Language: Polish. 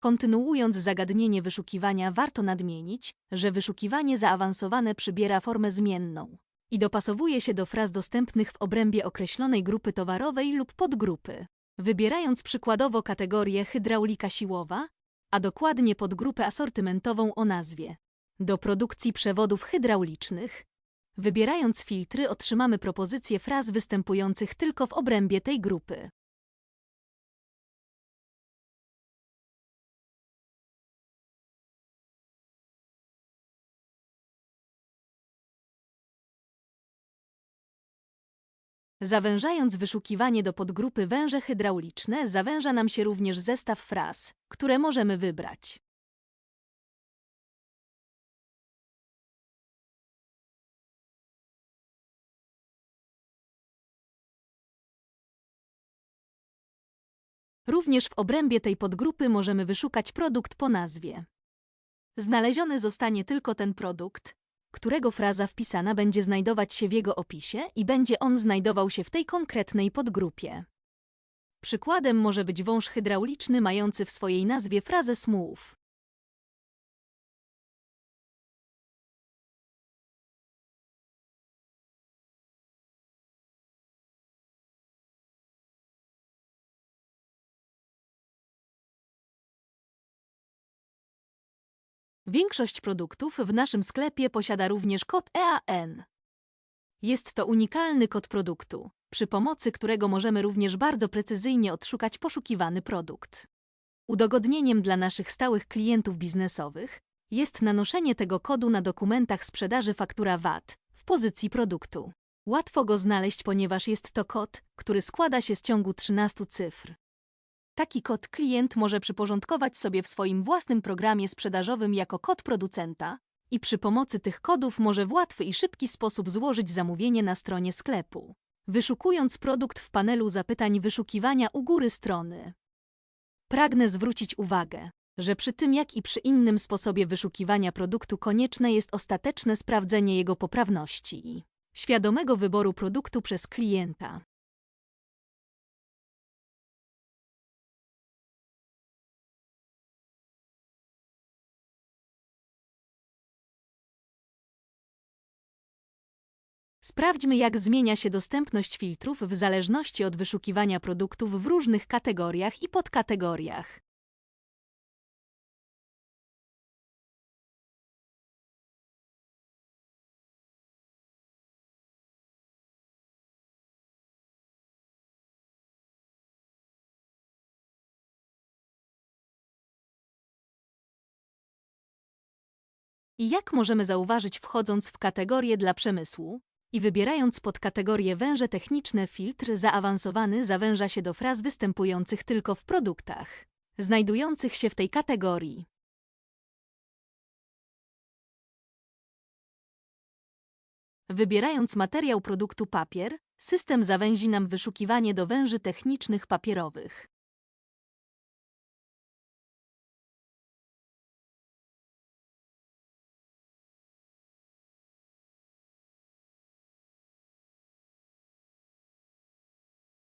Kontynuując zagadnienie wyszukiwania, warto nadmienić, że wyszukiwanie zaawansowane przybiera formę zmienną i dopasowuje się do fraz dostępnych w obrębie określonej grupy towarowej lub podgrupy. Wybierając przykładowo kategorię hydraulika siłowa, a dokładnie podgrupę asortymentową o nazwie do produkcji przewodów hydraulicznych, wybierając filtry otrzymamy propozycję fraz występujących tylko w obrębie tej grupy. Zawężając wyszukiwanie do podgrupy węże hydrauliczne, zawęża nam się również zestaw fraz, które możemy wybrać. Również w obrębie tej podgrupy możemy wyszukać produkt po nazwie. Znaleziony zostanie tylko ten produkt, którego fraza wpisana będzie znajdować się w jego opisie i będzie on znajdował się w tej konkretnej podgrupie. Przykładem może być wąż hydrauliczny mający w swojej nazwie frazę smooth. Większość produktów w naszym sklepie posiada również kod EAN. Jest to unikalny kod produktu, przy pomocy którego możemy również bardzo precyzyjnie odszukać poszukiwany produkt. Udogodnieniem dla naszych stałych klientów biznesowych jest nanoszenie tego kodu na dokumentach sprzedaży faktura VAT w pozycji produktu. Łatwo go znaleźć, ponieważ jest to kod, który składa się z ciągu 13 cyfr. Taki kod klient może przyporządkować sobie w swoim własnym programie sprzedażowym jako kod producenta i przy pomocy tych kodów może w łatwy i szybki sposób złożyć zamówienie na stronie sklepu, wyszukując produkt w panelu zapytań wyszukiwania u góry strony. Pragnę zwrócić uwagę, że przy tym jak i przy innym sposobie wyszukiwania produktu konieczne jest ostateczne sprawdzenie jego poprawności i świadomego wyboru produktu przez klienta. Sprawdźmy, jak zmienia się dostępność filtrów w zależności od wyszukiwania produktów w różnych kategoriach i podkategoriach. I jak możemy zauważyć wchodząc w kategorię dla przemysłu? I wybierając pod kategorię węże techniczne filtr zaawansowany zawęża się do fraz występujących tylko w produktach, znajdujących się w tej kategorii. Wybierając materiał produktu papier, system zawęzi nam wyszukiwanie do węży technicznych papierowych.